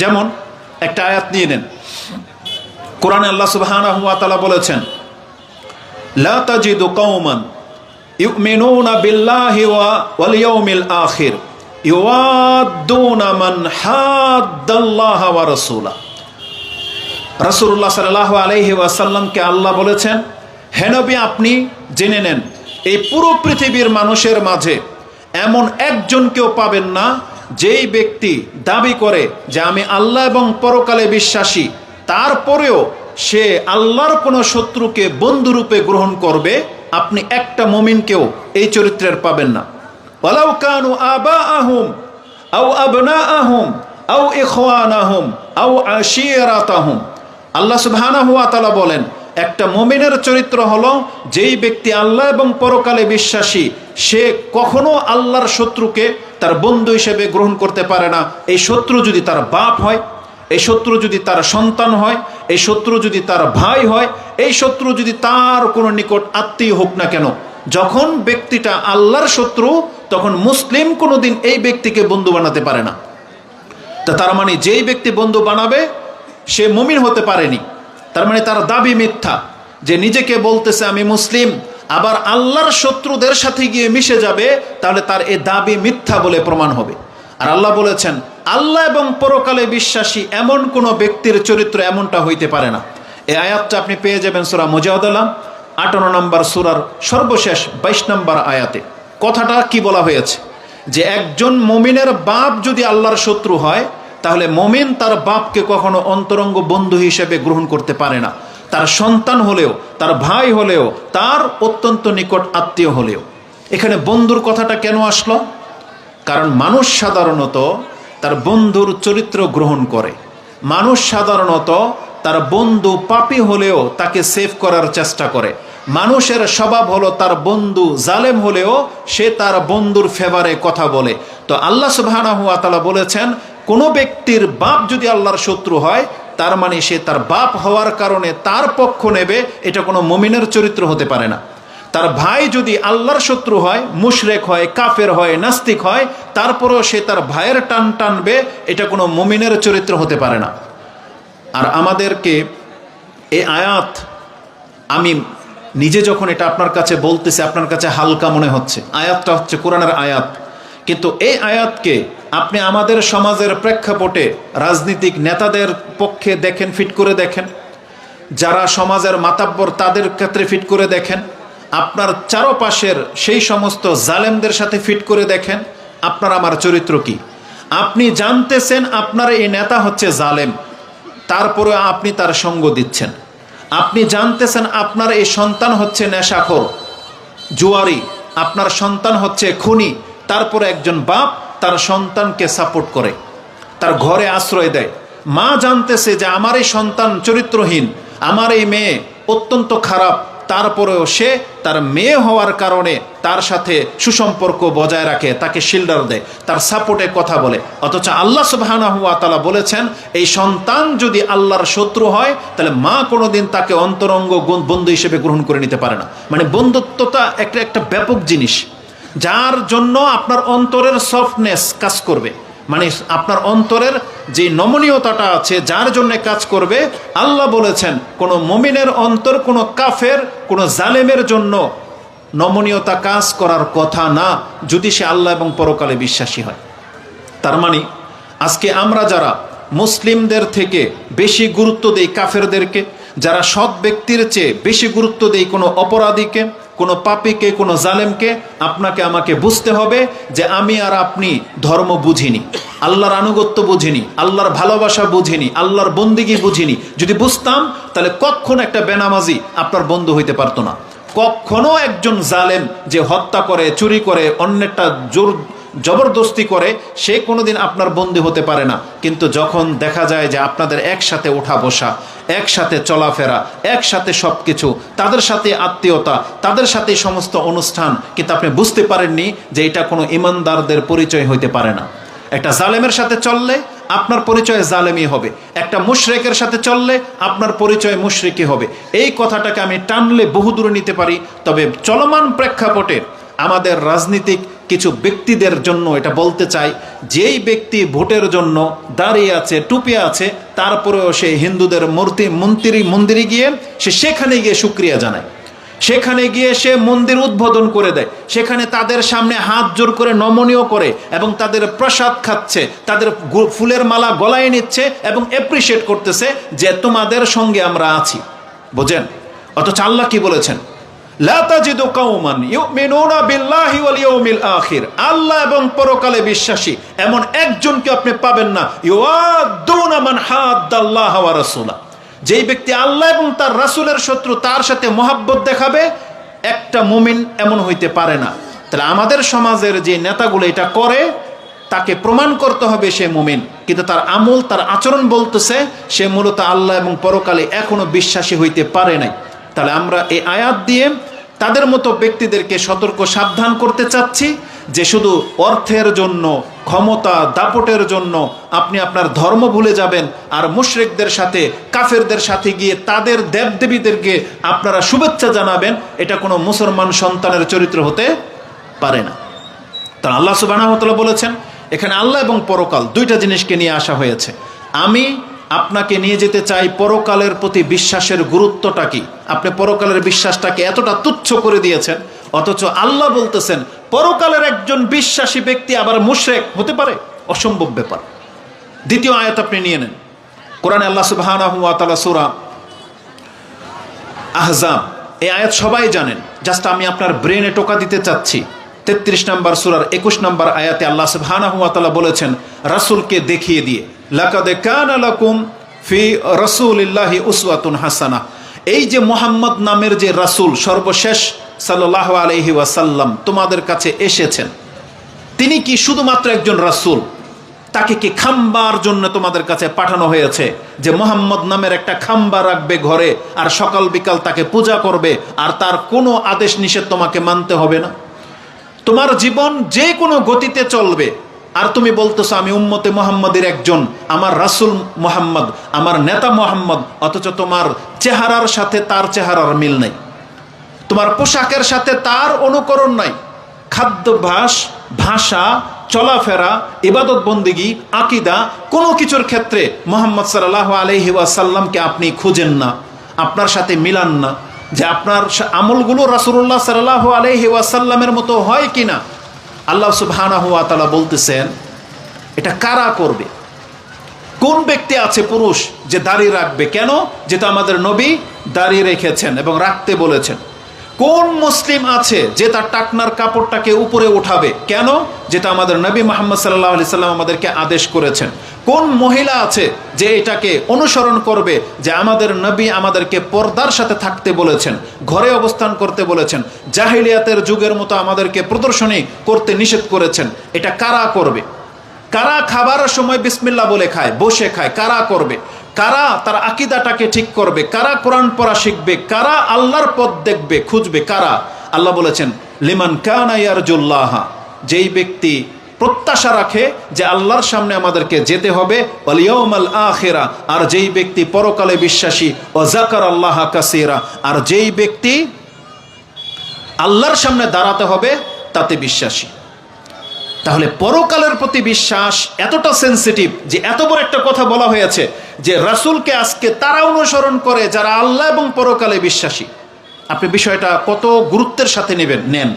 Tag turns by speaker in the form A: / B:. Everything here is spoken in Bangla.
A: যেমন, একটা আয়াত নিয়ে নেন। কোরআনে আল্লাহ সুবহানাহু ওয়া তাআলা বলেছেন, লা তাজিদু কওমান ইউমিনুনা বিল্লাহি ওয়া ওয়াল ইয়াউমিল আখির ইউয়াদ্দুনা মান হাদ্দাল্লাহ ওয়া রাসূলা রাসূলুল্লাহ সাল্লাল্লাহু আলাইহি ওয়াসাল্লামকে আল্লাহ বলেছেন, হে নবী, আপনি জেনে নেন, এই পুরো পৃথিবীর মানুষের মাঝে এমন একজনকেও পাবেন না যেই ব্যক্তি দাবি করে যে আমি আল্লাহ এবং পরকালে বিশ্বাসী, তারপরেও সে আল্লাহর কোনো শত্রুকে বন্ধুরূপে গ্রহণ করবে, আপনি একটা মমিনকেও এই চরিত্রের পাবেন না। ওয়ালাউ কানু আবা আহুম আও আবনা আহুম আও ইখওয়ানাহুম, আও আশিরাতাহুম। আল্লাহ সুবহানাহু ওয়া তাআলা বলেন একটা মুমিনের চরিত্র হলো যেই ব্যক্তি আল্লাহ এবং পরকালে বিশ্বাসী, সে কখনো আল্লাহর শত্রুকে তার বন্ধু হিসেবে গ্রহণ করতে পারে না। এই শত্রু যদি তার বাপ হয়, এই শত্রু যদি তার সন্তান হয়, এই শত্রু যদি তার ভাই হয়, এই শত্রু যদি তার কোনো নিকট আত্মীয় হোক না কেন, যখন ব্যক্তিটা আল্লাহর শত্রু, তখন মুসলিম কোনোদিন এই ব্যক্তিকে বন্ধু বানাতে পারে না। তা তার মানে যেই ব্যক্তি বন্ধু বানাবে, সে মুমিন হতে পারেনি। তার মানে তার দাবি মিথ্যা। যে নিজেকে বলতেছে আমি মুসলিম, আবার আল্লাহর শত্রুদের সাথে গিয়ে মিশে যাবে, তাহলে তার এ দাবি মিথ্যা বলে প্রমাণ হবে। আর আল্লাহ বলেছেন, আল্লাহ এবং পরকালে বিশ্বাসী এমন কোনো ব্যক্তির চরিত্র এমনটা হইতে পারে না। এই আয়াতটা আপনি পেয়ে যাবেন সুরা মুজাহদালাম আটান্ন নম্বর সুরার সর্বশেষ বাইশ নম্বর আয়াতে। কথাটা কি বলা হয়েছে? যে একজন মমিনের বাপ যদি আল্লাহর শত্রু হয় তাহলে মমিন তার বাপকে কখনো অন্তরঙ্গ বন্ধু হিসেবে গ্রহণ করতে পারে না। তার সন্তান হলেও, তার ভাই হলেও, তার অত্যন্ত নিকট আত্মীয় হলেও। এখানে বন্ধুর কথাটা কেন আসলো? কারণ মানুষ সাধারণত তার বন্ধুর চরিত্র গ্রহণ করে। মানুষ সাধারণত তার বন্ধু পাপি হলেও তাকে সেভ করার চেষ্টা করে। মানুষের স্বভাব হলো তার বন্ধু জালেম হলেও সে তার বন্ধুর ফেভারে কথা বলে। তো আল্লাহ ওয়া বলেছেন কোনো ব্যক্তির বাপ যদি আল্লাহর শত্রু হয়, তার মানে সে তার বাপ হওয়ার কারণে তার পক্ষ নেবে, এটা কোনো মমিনের চরিত্র হতে পারে না। তার ভাই যদি আল্লাহর শত্রু হয়, মুশরেক হয়, কাফের হয়, নাস্তিক হয়, তারপরেও সে তার ভাইয়ের টান টানবে, এটা কোনো মমিনের চরিত্র হতে পারে না। আর আমাদেরকে এই আয়াত, আমি নিজে যখন এটা আপনার কাছে বলতেছি, আপনার কাছে হালকা মনে হচ্ছে। আয়াতটা হচ্ছে কোরআনের আয়াত। কিন্তু এই আয়াতকে আপনি আমাদের সমাজের প্রেক্ষাপটে রাজনীতিক নেতাদের পক্ষে দেখেন ফিট করে দেখেন। যারা সমাজের মাতাব্বর তাদের ক্ষেত্রে ফিট করে দেখেন। আপনার চারপাশের সেই সমস্ত জালেমদের সাথে ফিট করে দেখেন। আপনার আমার চরিত্র কি? আপনি জানতেছেন আপনার এই নেতা হচ্ছে জালেম। তারপরে আপনি তার সঙ্গ দিচ্ছেন। আপনি জানতেছেন আপনার এই সন্তান হচ্ছে নেশাখোর, জুয়ারি। আপনার সন্তান হচ্ছে খুনি। তারপরে একজন বাপ তার সন্তানকে সাপোর্ট করে, তার ঘরে আশ্রয় দেয়। মা জানতেছে যে আমার এই সন্তান চরিত্রহীন, আমার এই মেয়ে অত্যন্ত খারাপ, তারপরেও সে তার মেয়ে হওয়ার কারণে তার সাথে সুসম্পর্ক বজায় রাখে, তাকে শিল্ডার দেয়, তার সাপোর্টে কথা বলে। অথচ আল্লাহ তাআলা বলেছেন, এই সন্তান যদি আল্লাহর শত্রু হয়, তাহলে মা কোনোদিন তাকে অন্তরঙ্গ বন্ধু হিসেবে গ্রহণ করে নিতে পারে না। মানে বন্ধুত্বতা একটা একটা ব্যাপক জিনিস। যার জন্য আপনার অন্তরের সফটনেস কাজ করবে। মানে আপনার অন্তরের যে নমনীয়তাটা আছে, যার জন্য কাজ করবে, আল্লাহ বলেছেন, কোনো মমিনের অন্তর, কোনো কাফের, কোনো জালেমের জন্য নমনীয়তা কাজ করার কথা না, যদি সে আল্লাহ এবং পরকালে বিশ্বাসী হয়। তার মানে আজকে আমরা যারা মুসলিমদের থেকে বেশি গুরুত্ব দেই কাফেরদেরকে, যারা সৎ ব্যক্তির চেয়ে বেশি গুরুত্ব দেই কোনো অপরাধীকে কোনো পাপিকে, কোনো জালেমকে আপনাকে আমাকে বুঝতে হবে যে আমি আর আপনি ধর্ম বুঝিনি, আল্লাহর আনুগত্য বুঝিনি, আল্লাহর ভালোবাসা বুঝিনি, আল্লাহর বন্দিগি বুঝিনি। যদি বুঝতাম, তাহলে কখন একটা বেনামাজি আপনার বন্ধু হইতে পারতো না। কখনো একজন জালেম যে হত্যা করে, চুরি করে, অন্যেরটা জোর জবরদস্তি করে, সে কোনোদিন আপনার বন্দী হতে পারে না। কিন্তু যখন দেখা যায় যে আপনাদের একসাথে ওঠা বসা একসাথে চলাফেরা, একসাথে সব কিছু তাদের সাথে আত্মীয়তা, তাদের সাথে সমস্ত অনুষ্ঠান, কিন্তু আপনি বুঝতে পারেননি যে এটা কোনো ইমানদারদের পরিচয় হইতে পারে না। একটা জালেমের সাথে চললে আপনার পরিচয় জালেমই হবে। একটা মুশরেকের সাথে চললে আপনার পরিচয় মুশরিকই হবে। এই কথাটাকে আমি টানলে বহুদূরে নিতে পারি, তবে চলমান প্রেক্ষাপটে আমাদের রাজনীতিক কিছু ব্যক্তিদের জন্য এটা বলতে চাই। যেই ব্যক্তি ভোটের জন্য দাঁড়িয়ে আছে, টুপে আছে, তারপরেও সে হিন্দুদের মূর্তি মন্দিরে মন্দিরে গিয়ে সে সেখানে গিয়ে সুক্রিয়া জানায়। সেখানে গিয়ে সে মন্দির উদ্বোধন করে দেয়। সেখানে তাদের সামনে হাত জোর করে নমনীয় করে এবং তাদের প্রসাদ খাচ্ছে, তাদের ফুলের মালা গলায় নিচ্ছে এবং অ্যাপ্রিসিয়েট করতেছে যে তোমাদের সঙ্গে আমরা আছি। বোঝেন? অথচ আল্লাহ কি বলেছেন? আল্লাহ এবং পরকালে বিশ্বাসী, এমন একজনকে আপনি পাবেন না। যেই ব্যক্তি আল্লাহ এবং তার রাসূলের শত্রু, তার সাথে মহাব্বত দেখাবে, একটা মুমিন এমন হইতে পারে না। তাহলে আমাদের সমাজের যে নেতাগুলো এটা করে, তাকে প্রমাণ করতে হবে সে মুমিন। কিন্তু তার আমল, তার আচরণ বলতেছে, সে মূলত আল্লাহ এবং পরকালে এখনও বিশ্বাসী হইতে পারে নাই। তাহলে আমরা এই আয়াত দিয়ে তাদের মতো ব্যক্তিদেরকে সতর্ক, সাবধান করতে চাচ্ছি যে শুধু অর্থের জন্য, ক্ষমতা, দাপটের জন্য আপনি আপনার ধর্ম ভুলে যাবেন আর মুশরিকদের সাথে, কাফেরদের সাথে গিয়ে তাদের দেবদেবীদেরকে আপনারা শুভেচ্ছা জানাবেন, এটা কোনো মুসলমান সন্তানের চরিত্র হতে পারে না। তা আল্লাহ সুবাহ বলেছেন, এখানে আল্লাহ এবং পরকাল দুইটা জিনিসকে নিয়ে আসা হয়েছে। আমি আপনাকে নিয়ে যেতে চাই পরকালের প্রতি বিশ্বাসের গুরুত্বটা কি? আপনি পরকালের বিশ্বাসটাকে এতটা তুচ্ছ করে দিয়েছেন, অথচ আল্লাহ বলতেছেন, পরকালের একজন বিশ্বাসী ব্যক্তি আবার মুশরেক হতে পারে? অসম্ভব ব্যাপার। দ্বিতীয় আয়াত আপনি নিয়ে নেন। কোরআনে আল্লাহ সুবাহ সুরা আহজাব, এই আয়াত সবাই জানেন। জাস্ট আমি আপনার ব্রেনে টোকা দিতে চাচ্ছি। তেত্রিশ নম্বর সুরার একুশ নম্বর আয়াতে আল্লাহ সুবহানাহু ওয়া বলেছেন, রাসূলকে দেখিয়ে দিয়ে। লাকাদ কানা লাকুম ফি রাসূলিল্লাহি উসওয়াতুন হাসানা। এই যে মোহাম্মদ নামের যে রাসূল সর্বশেষ সাল্লাল্লাহু আলাইহি ওয়াসাল্লাম তোমাদের কাছে এসেছেন, তিনি কি শুধুমাত্র একজন রাসূল? তাকে কি খাম্বার জন্য তোমাদের কাছে পাঠানো হয়েছে যে মোহাম্মদ নামের একটা খাম্বা রাখবে ঘরে আর সকাল বিকাল তাকে পূজা করবে আর তার কোনো আদেশ নিষেধ তোমাকে মানতে হবে না? তোমার জীবন যে কোনো গতিতে চলবে আর তুমি বলতেছো আমি উম্মতে মোহাম্মদের একজন, আমার রাসুল মোহাম্মদ, আমার নেতা মোহাম্মদ, অথচ তোমার চেহারার সাথে তার চেহারার মিল নেই। তোমার পোশাকের সাথে তার অনুকরণ নাই। খাদ্যাভ্যাস, ভাষা, চলাফেরা, ইবাদত বন্দিগি, আকিদা, কোনো কিছুর ক্ষেত্রে মোহাম্মদ সাল্লাহ আলহি ওয়াসাল্লামকে আপনি খুঁজেন না, আপনার সাথে মিলান না। যে আপনার আমলগুলো রাসুল্লাহ সাল্লাহ আলহি ওয়াসাল্লামের মতো হয় কি না আল্লাহ সুবহানা হুয়া তালা বলতেছেন, এটা কারা করবে? কোন ব্যক্তি আছে পুরুষ যে দাঁড়িয়ে রাখবে? কেন? যেটা আমাদের নবী দাঁড়িয়ে রেখেছেন এবং রাখতে বলেছেন। কোন মুসলিম আছে যে তার টাকনার কাপড়টাকে উপরে উঠাবে? কেন? যেটা আমাদের নবী মোহাম্মদ সাল্লাহ আলি সাল্লাম আমাদেরকে আদেশ করেছেন। কোন মহিলা আছে যে এটাকে অনুসরণ করবে যে আমাদের নবী আমাদেরকে পর্দার সাথে থাকতে বলেছেন, ঘরে অবস্থান করতে বলেছেন, জাহিলিয়াতের যুগের মতো আমাদেরকে প্রদর্শনী করতে নিষেধ করেছেন, এটা কারা করবে? কারা খাবারের সময় বিসমিল্লা বলে খায়, বসে খায়, কারা করবে? কারা তার আকিদাটাকে ঠিক করবে? কারা কোরআন পড়া শিখবে? কারা আল্লাহর পথ দেখবে, খুঁজবে? কারা? আল্লাহ বলেছেন, লিমান কানা ইয়ারজুল্লাহা যেই ব্যক্তি প্রত্যাশা রাখে যে আল্লাহর সামনে আমাদেরকে যেতে হবে ওয়ালিয়াউমাল আখিরা আর যেই ব্যক্তি পরকালে বিশ্বাসী ও জাকার আল্লাহ কাসিরা আর যেই ব্যক্তি আল্লাহর সামনে দাঁড়াতে হবে, তাতে বিশ্বাসী। তাহলে পরকালের প্রতি বিশ্বাস এতটা সেন্সিটিভ যে এত বড় একটা কথা বলা হয়েছে যে রাসুলকে আজকে তারা অনুসরণ করে যারা আল্লাহ এবং পরকালে বিশ্বাসী। আপনি বিষয়টা কত গুরুত্বের সাথে নেবেন, নেন।